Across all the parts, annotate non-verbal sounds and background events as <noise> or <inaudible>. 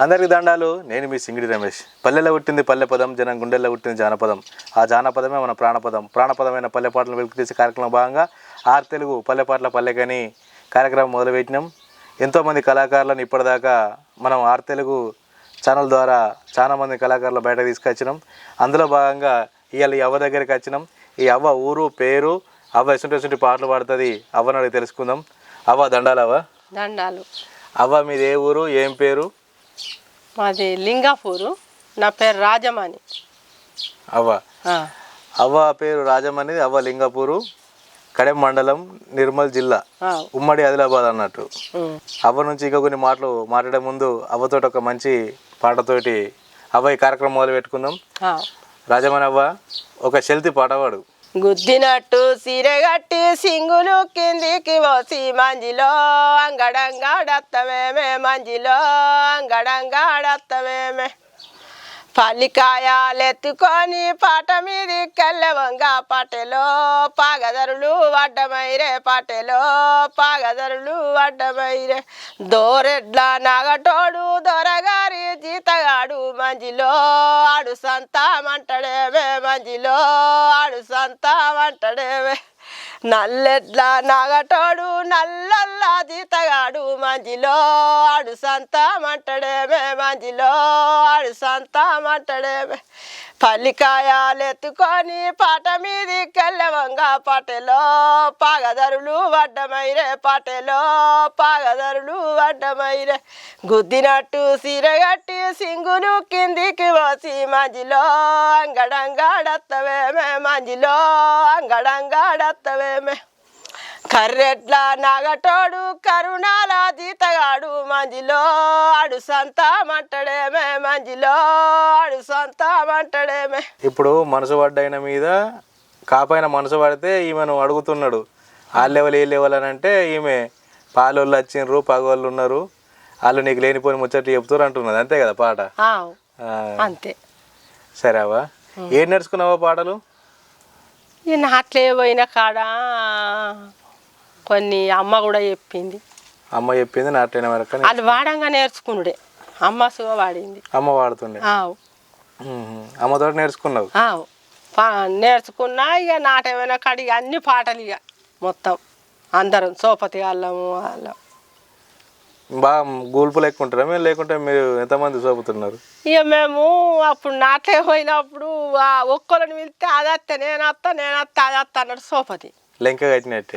అందరికి దండాలు. నేను మీ సింగిడి రమేష్. పల్లెలో పుట్టింది పల్లె పదం జనం గుండెల్లో పుట్టింది జానపదం. ఆ జానపదమే మన ప్రాణపదం. ప్రాణపదమైన పల్లె పాటలను వెలుగు తీసే కార్యక్రమం భాగంగా ఆరు తెలుగు పల్లె పాటల పల్లెకని కార్యక్రమం మొదలుపెట్టినాం. ఎంతోమంది కళాకారులను ఇప్పటిదాకా మనం ఆరు తెలుగు ఛానల్ ద్వారా చాలా మంది కళాకారులు బయటకు తీసుకొచ్చినాం. అందులో భాగంగా ఇవాళ ఈ అవ్వ దగ్గరికి వచ్చినాం. ఈ అవ్వ ఊరు పేరు అవ్వ ఎసుంటి ఎసుంటి పాటలు పాడుతుంది. అవ్వని అడిగి తెలుసుకుందాం. అవ్వ దండాలవ్వ దండాలు. అవ్వ మీది ఏ ఊరు ఏం పేరు? మాది లింగాపూరు. నా పేరు రాజమణి. అవ్వ. అవ్వ పేరు రాజమణి అవ్వ లింగపూరు కడెం మండలం నిర్మల్ జిల్లా ఉమ్మడి ఆదిలాబాద్ అన్నట్టు. అవ్వ నుంచి ఇంకా కొన్ని మాటలు మాట్లాడే ముందు అవ్వతోటి ఒక మంచి పాటతోటి అవ్వ ఈ కార్యక్రమం మొదలు పెట్టుకుందాం. రాజమణి అవ్వ ఒక శెల్తి పాట పాడు గుద్దినట్టు సిరగట్టి సింగులు కిందికి పోసి మంజిలో అంగడంగాడత్తమేమే మంజిలో అంగడంగాడత్తమేమే పల్లికాయలెత్తుకొని పాట మీది కల్లెవంగ పాటెలో పాగదరులు వడ్డమైరే పాటెలో పాగదరులు వడ్డమైరే దోరెడ్ల నాగటోడు దొరగారి జీతగాడు మంజిలో ఆడు సంతామంటడేవే మంజిలో ఆడు సంతామంటడేవే నల్లెడ్ల నాగటోడు నల్లల్ల తీతగాడు మంజిలో ఆడు సంతామంటడేమే మంజిలో ఆడు సంతామంటడేమే పల్లికాయలు ఎత్తుకొని పాట మీది కెల్లవంగా పాటెలో పాగదరులు వడ్డమైరే పాటెలో పాగదరులు వడ్డమైరే గుద్దినట్టు సిరగట్టి సింగులు కిందికి పోసి మంజిలో అంగడంగాడత్తవేమే మంజిలో అంగడంగాడత్తవేమే. కర్రెట్ల నాగటోడు కరుణాల జీతగాడు మంజిలో ఆడు సంతామంటడేమే మంజిలో ఆడు సంతామంటడేమే ఇప్పుడు మనసు పడ్డైన మీద కాపైన మనసు పడితే ఈమెను అడుగుతున్నాడు. ఆ లెవెల్ ఏ లెవెల్ అని అంటే ఈమె పాలోళ్ళు వచ్చిండ్రు పగోళ్ళు ఉన్నారు. వాళ్ళు నీకు లేనిపోని ముచ్చట్లు చెప్తారు అంటున్నది. అంతే కదా పాట? అంతే. సరే అవ్వ. ఏం నేర్చుకున్నావా పాటలు? ఈ నాట్లే పోయిన కాడ? కొన్ని అమ్మ కూడా చెప్పింది. అమ్మ చెప్పింది నాటైన వరకు వాళ్ళు వాడంగా నేర్చుకున్నాడే. అమ్మ సుగ వాడింది. అమ్మ వాడుతుండే. అమ్మతోటి నేర్చుకున్నావు? నేర్చుకున్నా ఇక నాటమైన కాడ అన్ని పాటలు ఇక మొత్తం. అందరం సోపతి వాళ్ళము వాళ్ళం బాగా గూల్పులు ఎక్కువ ఉంటారా లేకుంటే మీరు ఎంతమంది చూపుతున్నారు ఇక మేము అప్పుడు నాట్లే పోయినప్పుడు ఒక్కరిని పిలిస్తే అది అత్త నేను అత్త నేను అత్త అది అత్త అన్నాడు సోపతి. లెంక కట్టినట్టే.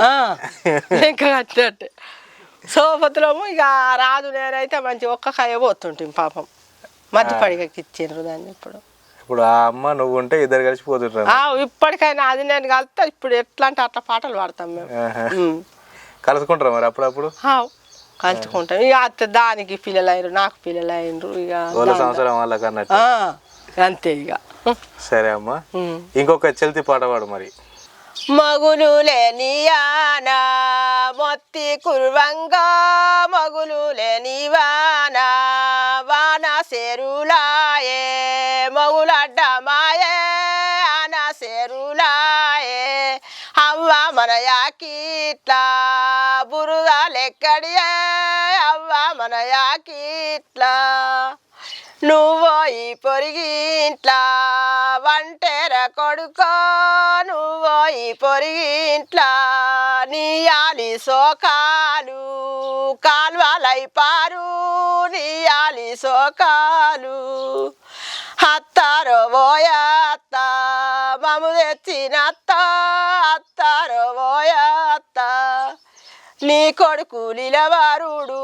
ఇంకా కట్టినట్టు. సోపతిలోము ఇక రాజు నేనైతే మంచి ఒక్క కాయ పోతుంటాం పాపం. మధ్య పడిగకి ఇచ్చిండ్రు దాన్ని ఇప్పుడు. ఇప్పుడు ఆ అమ్మ నువ్వు ఉంటే ఇద్దరు కలిసి పోతుంటారు ఆ, ఇప్పటికైనా అది నేను కలిస్తే ఇప్పుడు ఎట్లా అంటే అట్లా పాటలు పాడతాం మేము. కలుసుకుంటారా మరి అప్పుడప్పుడు? కలుసుకుంటాం. ఇక అత్త దానికి పిల్లలు అయ్యారు నాకు పిల్లలు అయ్యిండ్రు ఇక సంవత్సరం వాళ్ళకి అన్నట్టు ఆ, అంతే ఇక. సరే అమ్మ. ఇంకొక చెల్తి పాట పాడు మరి. మగులు లేనియానా మొత్తి కుర్వంగా మగులు లేనివానా వాన సేరులాయే మగులడ్డమాయే ఆన సేరులాయే. అవ్వ మన యాకిట్లా బురద అవ్వ మన యాకిట్లా నువ్వోయి పొరిగి ఇంట్లా వంటెర కొడుకో నువ్వోయి పొరిగి ఇంట్లా నీయాలి సోకాలు కాల్వలైపారు నీయాలి సోకాలు అత్తారో పోయత్త మము తెచ్చినత్త అత్తారో పోయత్త నీ కొడుకు నిలవారుడు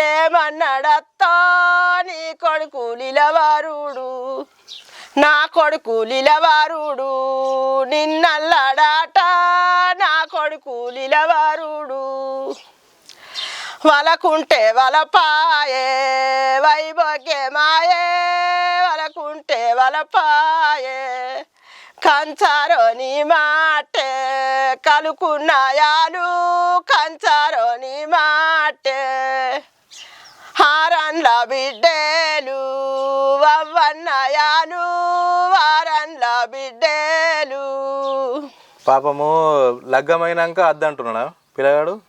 ఏమన్నాడత్తా? నీ కొడుకు నిలవారుడు నా కొడుకు నిలవారుడు నిన్నల్లాడాట నా కొడుకు నిలవారుడు వలకుంటే వలపాయే వైభోగ్యమాయే వలకుంటే వలపాయే. కంచారో నీ మాటే కలుకున్నాయాలు కంచారో నీ మాటే. హారన్ల బిడ్డేలు వవ్వన్నయాలు వారన్ల బిడ్డేలు. పాపము లగ్గమైనాక అద్దంటున్నాడా పిల్లగాడు?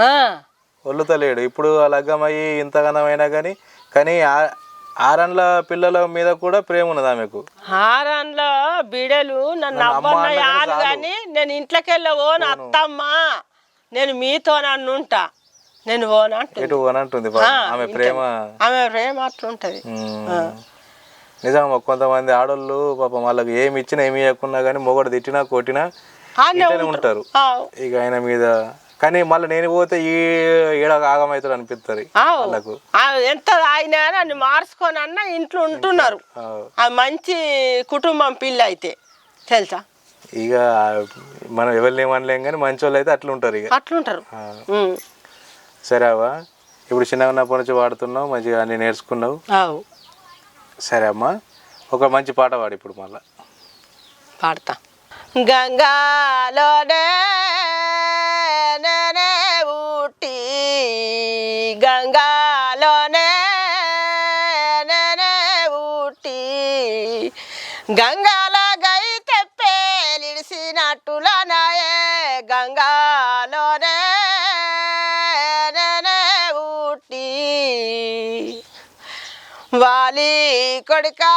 ఆ, ఒళ్ళుతలేడు ఇప్పుడు ఆ లగ్గమయ్యి ఇంతగానమైనా కానీ కానీ ఆ- ఆరన్ల పిల్లల మీద కూడా ప్రేమ ఉన్నది ఆమెకు హారంలో బిడలు నన్ను నన్ను అమ్మ అవ్వన్న అన్నగానే యాలు చాలు. కానీ నేను ఇంట్లోకి వెళ్ళి ఓను అత్తమ్మా నేను మీతో నన్ను ఉంటా నేను ఓను అంటుంది ఎటు అని అంటుంది పాపం. ఆ, ఆమె. ప్రేమ ఆమె ప్రేమ అట్లుంటది. నిజం కొంతమంది ఆడోళ్ళు పాపం వాళ్ళకి ఏమి ఇచ్చినా ఏమి ఇవ్వకున్నా కానీ మొగడు తిట్టినా కొట్టినా ఉంటారు. ఇక ఆయన మీద కానీ మళ్ళీ నేను పోతే ఈ ఏడ ఆగమవుతాడు అనిపిస్తుంది. వాళ్ళకు. ఎంత ఆయన నన్ను మార్చుకొని అన్న ఇంట్లో ఉంటున్నారు. మంచి కుటుంబం పిల్ల అయితే తెలుసా? ఇక మనం ఎవరిని ఏమనలేం కానీ మంచి వాళ్ళు అయితే అట్లా ఉంటారు ఇక. అట్లుంటారు. సరే అవ్వ ఇప్పుడు చిన్నగా ఉన్నప్పటి నుంచి వాడుతున్నావు మంచిగా అన్ని నేర్చుకున్నావు. ఆవు. సరే అమ్మా ఒక మంచి పాట పాడు ఇప్పుడు మళ్ళీ. పాడతా. గంగాలోనే నేనే ఊటి. గంగాలోనే నేనే ఊటి. గంగాల గై తెప్పేలిడిసినట్టులనాయే గంగాలోనే నేనే ఊటి. వాలి కొడుకా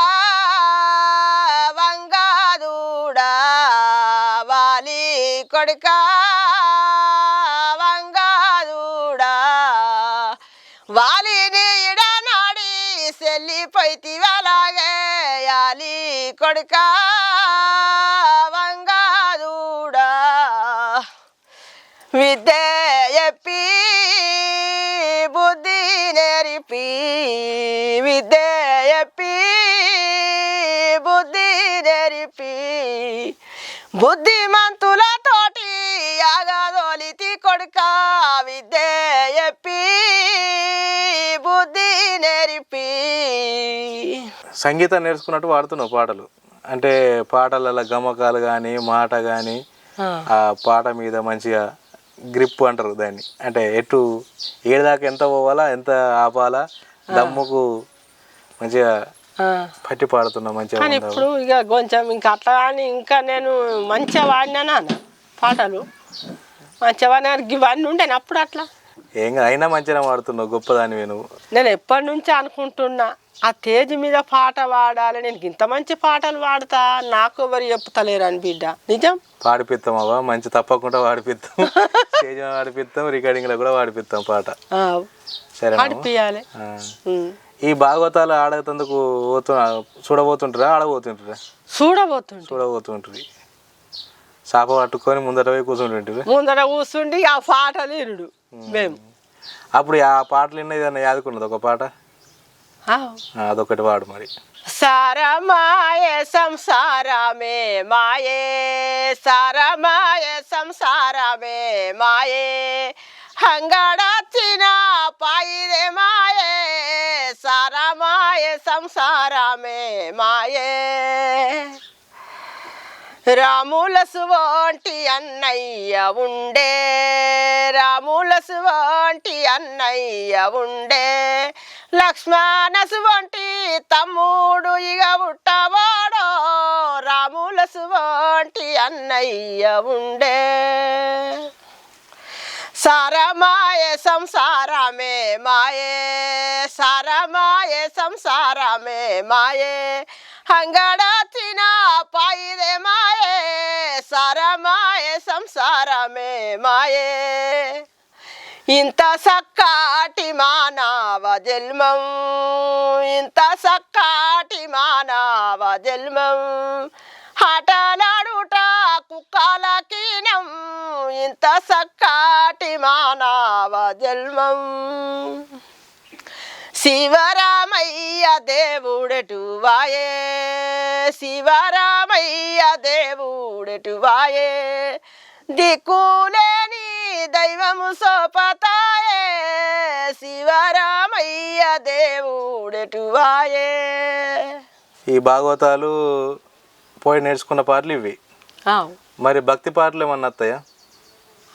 కొడుక వంగాదూడా వాలిని ఇడనాడి సెల్లిపోయితివలాగే యాలి కొడుక వంగాదూడా విద్య చెప్పి బుద్ధి నేర్పి విద్య చెప్పి బుద్ధి నేర్పి బుద్ధిమంతులతోటి యాగదోలితి కొడుక విద్య చెప్పి బుద్ధి నేర్పి. సంగీతం నేర్చుకున్నట్టు వాడుతున్నావు పాటలు. అంటే పాటలలో గమకాలు కానీ మాట కానీ ఆ. పాట మీద మంచిగా గ్రిప్ అంటారు దాన్ని. అంటే ఎటు ఏడాదాకా ఎంత పోవాలా ఎంత ఆపాలా దమ్ముకు మంచిగా పట్టి పాడుతున్నావు మంచిగా కానీ. ఇప్పుడు ఇక కొంచెం ఇంకా అట్లా కానీ ఇంకా నేను మంచిగా వాడినా పాటలు. మంచిగా వాడినా ఇవన్నీ ఉండేది అప్పుడు అట్లా? ఏం అయినా మంచిగా పాడుతున్నావు గొప్పదానివే నువ్వు. నేను ఎప్పటి నుంచి అనుకుంటున్నా ఆ తేజ్ మీద పాట పాడాలి నేను ఇంత మంచి పాటలు పాడతా నాకు ఎవరు చెప్తలేరు అని బిడ్డ. నిజం? పాడిపిస్తాం అవ్వ మంచి తప్పకుండా పాడిపిస్తాం. <laughs> స్టేజ్ పాడిపిస్తాం రికార్డింగ్లో కూడా పాడిపిస్తాం పాట. సరే పాడిపియాలి. ఈ భాగవతాలు ఆడేందుకు పోతు చూడబోతుంటారా? ఆడబోతుంటారా? చూడబోతుండే చూడబోతుంటుంది చాప పట్టుకొని ముందట పోయి కూర్చుంటుంటారు. ముందర కూర్చుండి ఆ పాటలు ఇరుడు మేము. అప్పుడు ఆ పాటలు విన్న ఏదన్నా యాదుకున్నది ఒక పాట? అదొకటి వాడు మరి. సారమాయే సంసారమే మాయే సారమాయే సంసారమే మాయే. హంగడచ్చిన పాయిదే మాయే సారా మాయే సంసారమే మాయే. రాములసు వంటి అన్నయ్య ఉండే రాములసు వంటి అన్నయ్య ఉండే. లక్ష్మణసు వంటి తమ్ముడు ఇక ఉట్టవాడో రాములసు వంటి అన్నయ్య ఉండే. సారమాయే సంసారమే మాయే సారమాయే సంసారమే మాయే హంగడచిన పాయిదే మాయే సారమాయే సంసారమే మాయే ఇంత సక్కాటి మానవ జన్మం ఇంత సక్కాటి మానవ జన్మం హటలాడుట కుక్కలకీనం ఇంత సక్కాటి మానవ జన్మం. శివరామయ్య దేవుడెటు వాయే? శివరామయ్య దేవుడెటు వాయే? దిక్కులేని దైవము సోపతాయే. శివరామయ్య దేవుడెటు వాయే? ఈ భాగవతాలు పోయి నేర్చుకున్న పాటలు ఇవి. మరి భక్తి పాటలు ఏమన్నా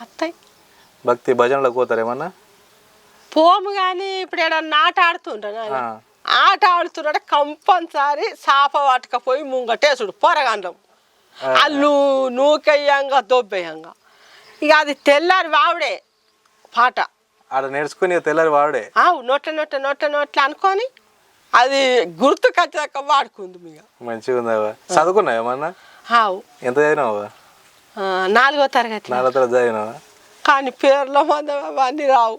వస్తాయా భక్తి భజనలకు పోతారు ఏమన్నా? పోము కానీ ఇప్పుడు ఏడన్నా ఆట ఆడుతుండ్రా నాయన. ఆ. ఆట ఆడుతున్నాడు కంపల్సరీ సాప పట్టుకపోయి ముంగటేసుడు పొరగండం అల్లు నూకెయ్యంగా దొబ్బేయంగా ఇక అది తెల్లారి వావుడే పాట. ఆడ నేర్చుకుని తెల్లారి వాడే ఆ, నోట్ల నోట్ల నోట్ల నోట్ల అనుకొని అది గుర్తుకొచ్చాక వాడుకుంది ఇక. మంచిగా ఉందావా చదువుకున్నావా ఏమన్నా? ఆవు. ఎంత చదివినావా నాలుగో తరగతి నాలుగు తరగతి చదివినావా కానీ పేర్లో మందం అవన్నీ రావు.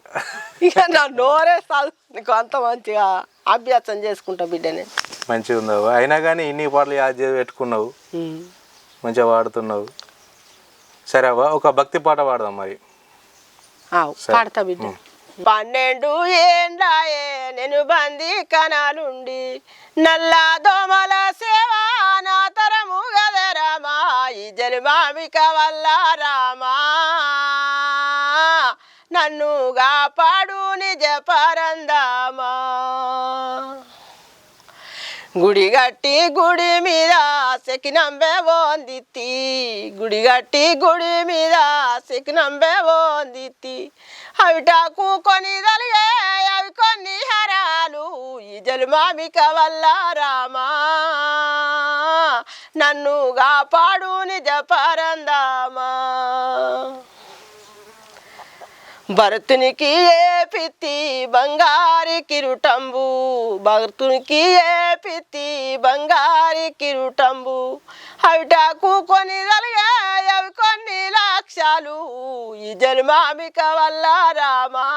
ఇక నా నోరే చదువు నీకు అంత మంచిగా అభ్యాసం చేసుకుంటా బిడ్డనే. మంచిగా ఉందావా అయినా కానీ ఇన్ని పాటలు యాద్ చేసి పెట్టుకున్నావు. మంచిగా పాడుతున్నావు. సరే అవ్వ ఒక భక్తి పాట పాడదాం మరి. పాడతా బిడ్డ. పన్నెండు ఏండాయే నేను బంది కనాలుండి. నల్ల దోమల సేవ మామిక వల్ల రామా. నన్నుగా పాడు నిజ పరందామా. గుడి గట్టి గుడి మీద సెకినంబే ఓందిత్తి గుడి గట్టి గుడి మీద సెకినంబే ఓందిత్తి అవిటాకు కొని తలిగే అవి కొన్ని హరాలు. ఈ జలుమామిక వల్ల రామా. నన్ను కాపాడు నిజ పరందామా. భరతునికి ఏ పిత్తి బంగారి కిరుటంబు? భరతునికి ఏ పిత్తి బంగారి కిరుటంబు? అవిటాకు కొన్ని అవి కొన్ని లక్ష్యాలు ఈ జన్మామిక వల్ల రామా.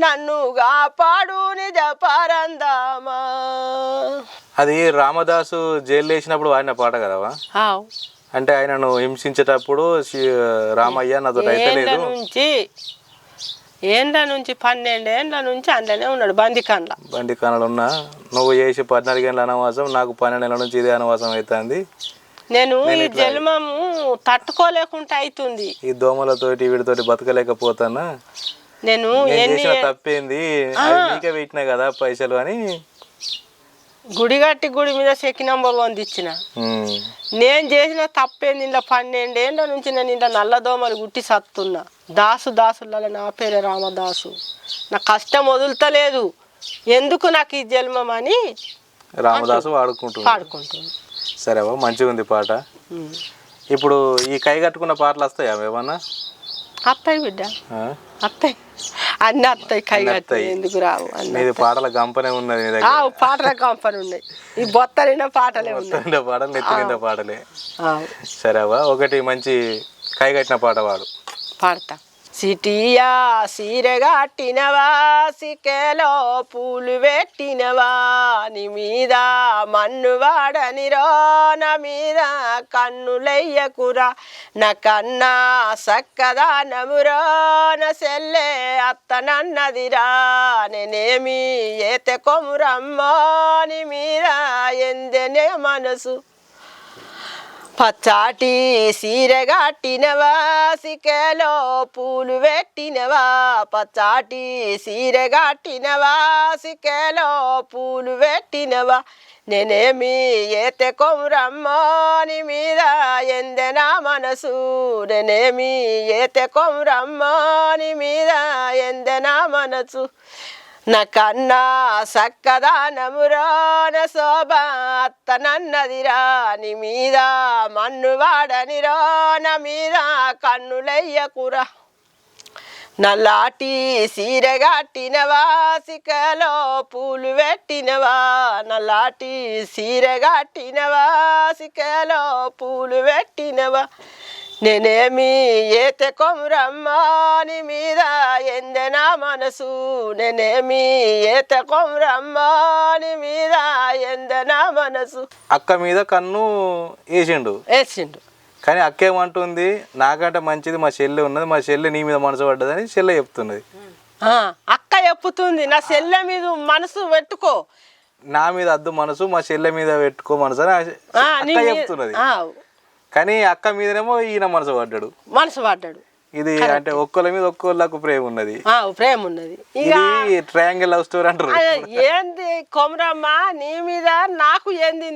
నన్ను కాపాడు నిజ పరందామా. అది రామదాసు జైలు వేసినప్పుడు వాడిన పాట కదవా. అంటే ఆయనను హింసించేటప్పుడు రామయ్య నాతో అయితే లేదు. నుంచి? ఏండ్ల నుంచి? పన్నెండేండ్ల నుంచి అందులోనే ఉన్నాడు బందికాన్ల. బండి కానలు ఉన్నా. నువ్వు చేసి పద్నాలుగు గంటల అనవాసం నాకు పన్నెండు నెలల నుంచి ఇదే అనవాసం అవుతుంది. నేను ఈ జన్మము తట్టుకోలేకుండా అవుతుంది ఈ దోమలతోటి వీడితోటి బతకలేకపోతానా నేను తప్పేంది? పెట్టినా కదా పైసలు అని. గుడి కట్టి గుడి మీద సెకినంబర్ వందిచ్చిన ఉమ్. నేను చేసిన తప్పేంది ఇలా పన్నెండేళ్ళ నుంచి నేను ఇలా నల్లదోమలు గుట్టి సత్తున్నా. దాసు దాసులలో నా పేరే రామదాసు. నా కష్టం వదులుతలేదు. ఎందుకు నాకు ఈ జన్మం అని రామదాసు వాడుకుంటున్నాడు పాడుకుంటున్నా సరే అవ్వ మంచిగా ఉంది పాట. ఇప్పుడు ఈ కై కట్టుకున్న పాటలు వస్తాయా ఏమన్నా? అత్తాయి బిడ్డ ఆ? అత్తాయి అన్ని అత్తాయి కై. ఎందుకు రావు అన్ని నీది పాటల గంపనే ఉన్నది పాటల కంపని ఉన్నాయి ఈ బొత్తలిన పాటలే ఉన్నాయి పాటలు నెత్తి నిండా పాటలే ఆ, సరే అవ్వ ఒకటి మంచి కై కట్టిన పాట పాడు పాడతా సిటియా సిరగాట్టినవా సికెలో పూలు పెట్టినవా నీ మీద మన్ను వాడనిరో నా మీద కన్నులెయ్యకురా నా కన్నా సక్కదానమురో నా సెల్లే అత్తనన్నదిరా నేనేమి ఏతె కొమురమ్మో నీ మీద ఎందెనే మనసు. పచ్చాటి సీర సికెలో పూలు పెట్టినవా పచ్చాటి సీర సికెలో పూలు పెట్టినవా నేనేమి ఏతె కొమ్రమ్మని మీద ఎందెనా మనసు. నేనేమి ఏతె కొమ్రమ్మని మీద ఎందెనా మనసు. నా కన్నా సక్కదానమురా నా శోభ అత్తనన్నదిరా రాని మీద మన్ను వాడని రాన మీద కన్నులయ్యకురా. నల్లాటి సీర కట్టినవా సికలో పూలు పెట్టినవా నల్లాటి సీర కట్టినవా సికలో పూలు పెట్టినవా నేనేమి ఏతె కొమురమ్మా నీ మీద ఎందెనా మనసు? నేనేమి ఏతె కొమురమ్మా నీ మీద ఎందెనా మనసు? అక్క మీద కన్ను వేసిండు. వేసిండు. కానీ అక్క ఏమంటుంది నాకంటే మంచిది మా చెల్లె ఉన్నది మా చెల్లె నీ మీద మనసు పడ్డదని చెల్లె చెప్తున్నది. అక్క చెప్పుతుంది నా సెల్లె మీద మనసు పెట్టుకో. నా మీద అద్దు మనసు మా చెల్లె మీద పెట్టుకో మనసు అని చెప్తున్నది. కానీ అక్క మీదనేమో ఈయన మనసు పడ్డాడు. మనసు పడ్డాడు. ఇది అంటే ఒక్కళ్ళ మీద ఒక్కోళ్ళకు ప్రేమ ఉన్నది. ప్రేమ ఉన్నది. ఇది ట్రయాంగిల్ లవ్ స్టోరీ అంటారు. ఏంది కొమరమ్మ నీ మీద నాకు ఏంది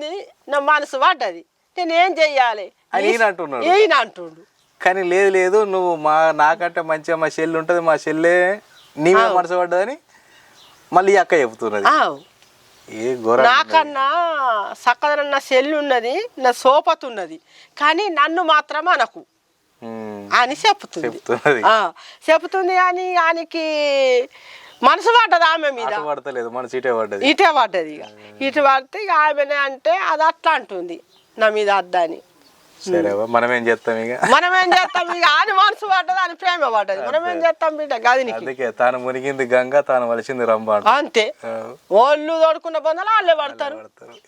నా మనసు పడ్డది. నేను ఏం చెయ్యాలి? అని ఈయన అంటున్నాడు. ఈయన అంటుండు. కానీ లేదు లేదు నువ్వు మా నాకంటే మంచిగా మా చెల్లి ఉంటుంది మా చెల్లె నీ మీద మనసు పడ్డదని మళ్ళీ అక్క ఘోరం నాకన్నా సక్కదన నా సెల్లు ఉన్నది నా సోపత్ ఉన్నది కానీ నన్ను మాత్రం అనకు. అని చెప్తుంది. చెప్తుంది కానీ ఆయనకి మనసు పడ్డది ఆమె మీద. పడతలేదు సీటే పడ్డది. ఇటే పడ్డది ఇక. ఇటు పడితే ఇక ఆమెనే అంటే అది అట్లా అంటుంది. నా మీద అద్దని. సరే మనం ఏం చేస్తాం ఇక? మనం ఏం చేస్తాం ఇక? ఆయన మనసు పడ్డది అని ప్రేమ పడ్డది. మనం ఏం చేస్తాం బిడ్డ? గదినికి అందుకే తాను మునిగింది గంగ తాను వలిసింది అంట. అంతే. వాళ్ళు తోడుకున్న బంధాలు వాళ్ళే పడతారు.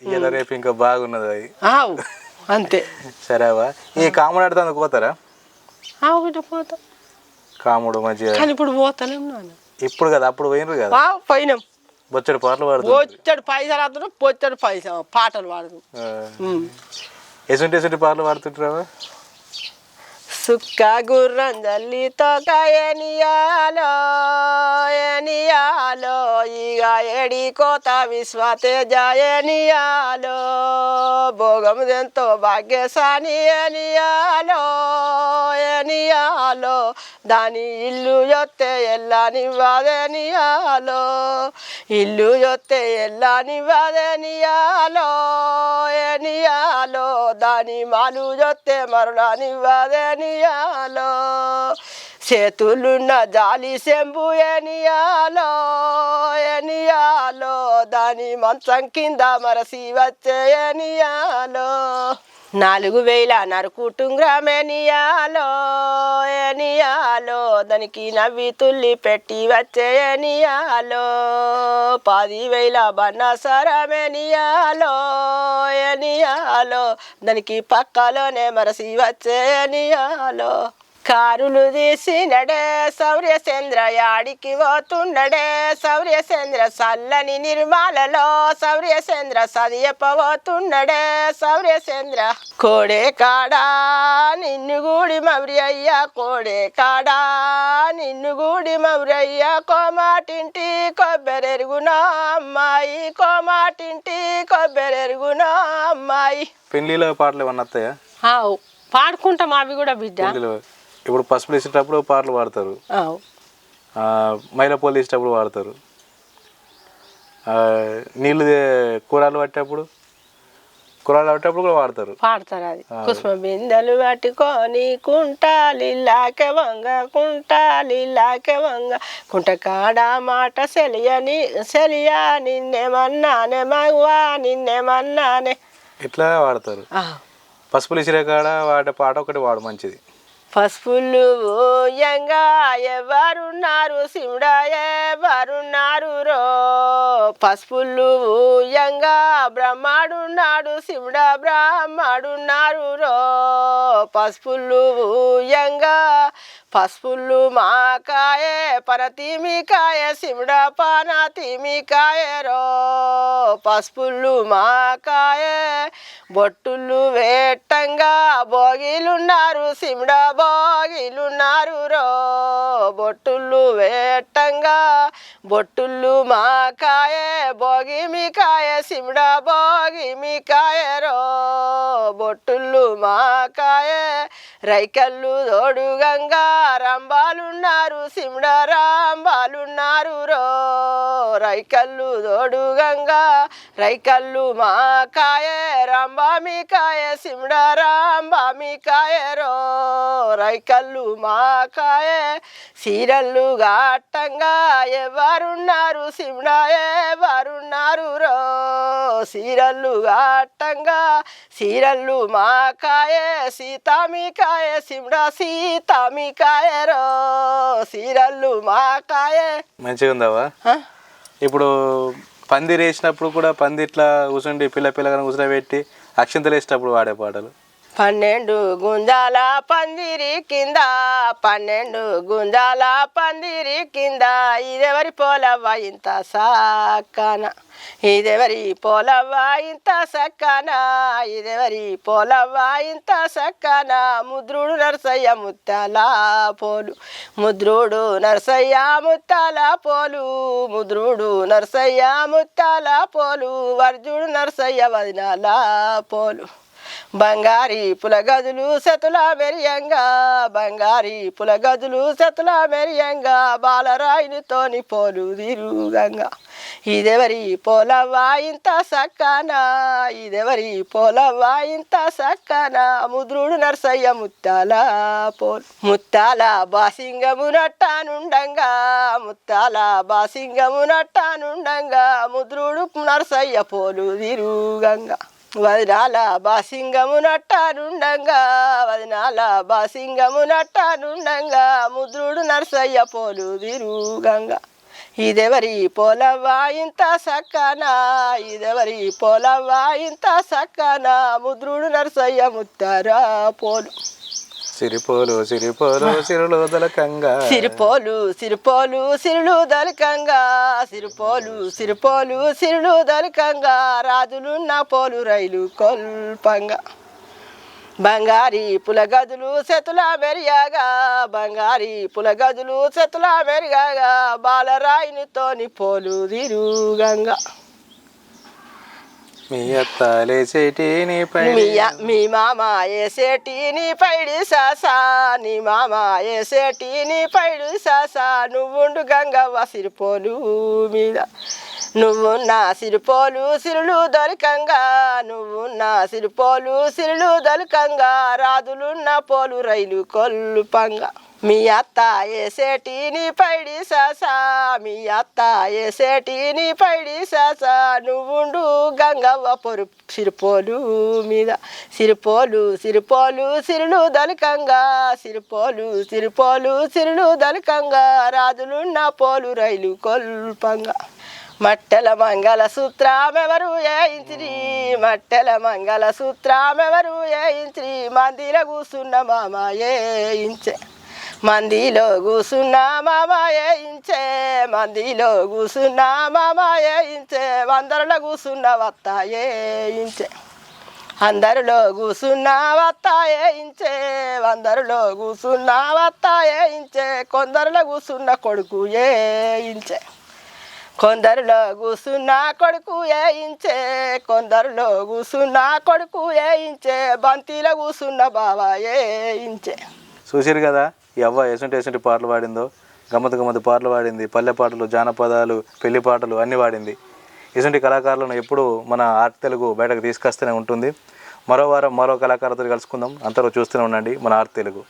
ఇవాళ రేపు ఇంకా బాగున్నది అది? అంతే. సరే అవ్వ ఈ కాముడు ఆడుతాను పోతారా? బిడ్డ పోతాం. కాముడు మంచిగా. కానీ ఇప్పుడు పోతలేం నాన్న. ఇప్పుడు కదా అప్పుడు పోయినరు కదా? పోయినాం. బొచ్చడి పాటలు పాడుతుంది బొచ్చడు పైసలు అతను బొచ్చడు పైస పాటలు పాడదు ఎసుంటి ఎసుంటి పాటలు పాడుతుంటారా సుక్క గుర్రం జల్లితో ఎనియాలో ఎనియాలో ఇక ఎడి కోత విశ్వతేజ ఎనియాలో భోగం ఎంతో భాగ్యసాని ఎనియాలో ఎనియాలో దాని ఇల్లు యొత్తే ఎల్లాని వాదనియాలో ఇల్లు యొత్తే ఎల్లాని వాదనియాలో దాని మాలు జొత్తే మరుడాని వాదనియాలో చేతులున్న జాలి శంభు ఎనియాలో ఎనియాలో దాని మంచం కింద మరసి వచ్చే ఎనియాలో నాలుగు వేల నరుకుటుంగ్రమెనియాలో ఎనియాలో దానికి నవ్వి తుల్లి పెట్టి వచ్చే ఎనియాలో పది వేల బన్నసరమెనియాలో ఎనియాలో దానికి పక్కలోనే మరసి వచ్చే ఎనియాలో కారులు తీసినడే సౌర్యచంద్ర యాడికి పోతుండడే. సౌర్యచంద్ర చల్లని నిర్మాలలో సౌర్యచంద్ర సదియపబోతుండడే సౌర్యచంద్ర కోడే కాడా? నిన్ను గూడి మౌరి అయ్యా కోడే కాడా? నిన్ను గూడి మౌరి అయ్యా కోమాటింటి కొబ్బెరెరుగునా అమ్మాయి? కోమాటింటి కొబ్బెరెరుగునా అమ్మాయి? పెళ్ళిలో పాటలు ఏమన్నా వస్తాయా? పాడుకుంటాం అవి కూడా బిడ్డ. ఇప్పుడు పసుపు వేసేటప్పుడు పాటలు పాడతారు. మైలపూలు వేసేటప్పుడు పాడతారు. ఆ, నీళ్ళు కూరలు పట్టేటప్పుడు కూరలు పట్టేటప్పుడు కూడా వాడతారు పాడతారు అది. కుసుమ బిందెలు పట్టుకొని కుంటాలిల్లాకె వంగ కుంటాలిల్లాకె వంగ. కుంట కాడ మాట సెలియని సెలియా నిన్నేమన్నానే మగువా నిన్నేమన్నానే ఇట్లా వాడతారు పసుపులు ఇసిరే కాడ వాడే పాట ఒకటి వాడు మంచిది. పసుపులు ఓయంగా ఎవరున్నారు? శివుడా ఎవరున్నారు రో? పసుపులు ఊయంగా బ్రహ్మాడున్నాడు శివుడా బ్రహ్మాడున్నారు రో? పసుపులు ఊయంగా పసుపులు మాకాయే పనతీమికాయ సిమిడ పానతీమికాయ రో. పసుపులు మాకాయే బొట్టులు వేట్టంగా భోగిలున్నారు సిమిడ భోగిలున్నారు రో. బొట్టులు వేట్టంగా బొట్టులు మాకాయే భోగిమికాయ సిమిడ భోగిమికాయరో రో. బొట్టులు మాకాయే రైకల్లు తోడుగంగా రంబాలున్నారు శివుడా రాంబాలున్నారు రో. రైకల్లు తోడుగంగా రైకల్లు మాకాయే రంబామికాయ శివుడా రాంబామికాయ రో. రైకల్లు మా మాకాయే సీరల్లు ఘాట్టంగా ఎవరున్నారు సిమ్డాయే ఎవరున్నారు రో. సీరల్లు సీరళ్ళు సీరల్లు మాకాయే సీతామికాయ శివుడా సీతామికాయ రో సీరల్లు మాకాయే మంచిగా ఉందావా? ఇప్పుడు పందిరి వేసినప్పుడు కూడా పంది ఇట్లా కూర్చుండి పిల్ల పిల్లగా కూర్చోబెట్టి అక్షంతలు వేసేటప్పుడు వాడే పాటలు. పన్నెండు గుంజాల పందిరి కింద పన్నెండు గుంజాల పందిరి కింద ఇదెవరి పోలవ్వ ఇంత సక్కన ఇదెవరి పొలవా ఇంత సక్కన? ఇదెవరి పొలవా ఇంత సక్కన? ముద్రుడు నరసయ్య ముత్తాల పోలు. ముద్రుడు నరసయ్య ముత్తాల పోలు. ముద్రుడు నరసయ్య ముత్తాల పోలు. వర్జుడు నరసయ్య వదినాల పోలు. బంగారి పులగదులు సెతుల మెరియంగా బంగారి పులగదులు సెతుల మెరియంగా బాలరాయినితోని పోలు తిరుగంగా. ఇదెవరి పోలవా ఇంత సక్కనా ఇదెవరి పోలవా ఇంత సక్కనా ముద్రుడు నర్సయ్య ముత్తాల పోల్. ముత్తాల బాసింగము నట్టానుండంగా ముత్తాల బాసింగము నట్టానుండంగా ముద్రుడు నర్సయ్య పోలు తిరుగంగా. వదినాల బాసింగము నట్టానుండంగా వదినాల బాసింగము నట్టానుండంగా ముద్రుడు నర్సయ్య పోలు తిరుగంగా ఇదెవరి పోలవ్వా ఇంత సక్కనా ఇదెవరి పోలవ్వా ఇంత సక్కనా ముద్రుడు నర్సయ్య ముత్తారా పోలు. సిరిపోలు సిరిపోలు సిరులు దలకంగా. సిరిపోలు సిరిపోలు సిరులు దళికంగా సిరిపోలు సిరిపోలు సిరులు దళికంగా రాజులున్న పోలు రైలు కొల్పంగా. బంగారి పులగదులు సెతుల మెరియాగా. బంగారి పులగదులు సెతుల మెరిగాగా బాలరాయినితోని పోలు తిరుగంగా. మీ అత్త ఏసే టీని మీ మామ ఏసేటి పైడి సాసా నీ మామ ఏసేటి పైడి సాసా. నువ్వుండు గంగవ్వ సిరిపోలు మీద. నువ్వున్న సిరిపోలు సిరులు దొరికంగా. నువ్వున్న సిరిపోలు సిరులు దొరికంగా. రాదులున్న పోలు రైలు కొల్పంగా మీ అత్త ఏసేటిని పైడి ససా మీ అత్త ఏసేటిని పైడి ససా. నువ్వుండు గంగవ్వ పొరు సిరిపోలు మీద. సిరిపోలు సిరిపోలు సిరులు దలకంగా సిరిపోలు సిరిపోలు సిరులు దలకంగా రాజులున్న పోలు రైలు కొల్పంగా. మట్టెల మంగళ సూత్రమెవరు ఏయించి మట్టెల మంగళ సూత్రమెవరు ఏయించి మందిలో కూసున్న మామ ఏయించే మందిలో కూసున్నా మామ ఏయించే మందిలో కూసున్నా మామ ఏయించే కూసున్న వత్త ఏయించే అందరిలో కూసున్న వత్త ఏయించే వందరిలో కూసున్న వత్త కొందరిలో కూసున్న కొడుకు ఏయించే కొందరిలో కూసున్న కొడుకు ఏయించే కొందరిలో కూసున్న కొడుకు ఏయించే బంతిలో కూసున్న బావ ఏయించే చూసారు కదా? ఈ అవ్వ ఎసంటి ఎసంటి పాటలు పాడిందో గమ్మత్ గమ్మత్ పాటలు పాడింది పల్లె పాటలు జానపదాలు పెళ్ళి పాటలు అన్నీ పాడింది. ఇటువంటి కళాకారులను ఎప్పుడూ మన ఆర్ట్ తెలుగు బయటకు తీసుకొస్తూనే ఉంటుంది. మరో వారం మరో కళాకారులతో కలుసుకుందాం. అంతలో చూస్తూనే ఉండండి మన ఆర్ట్ తెలుగు.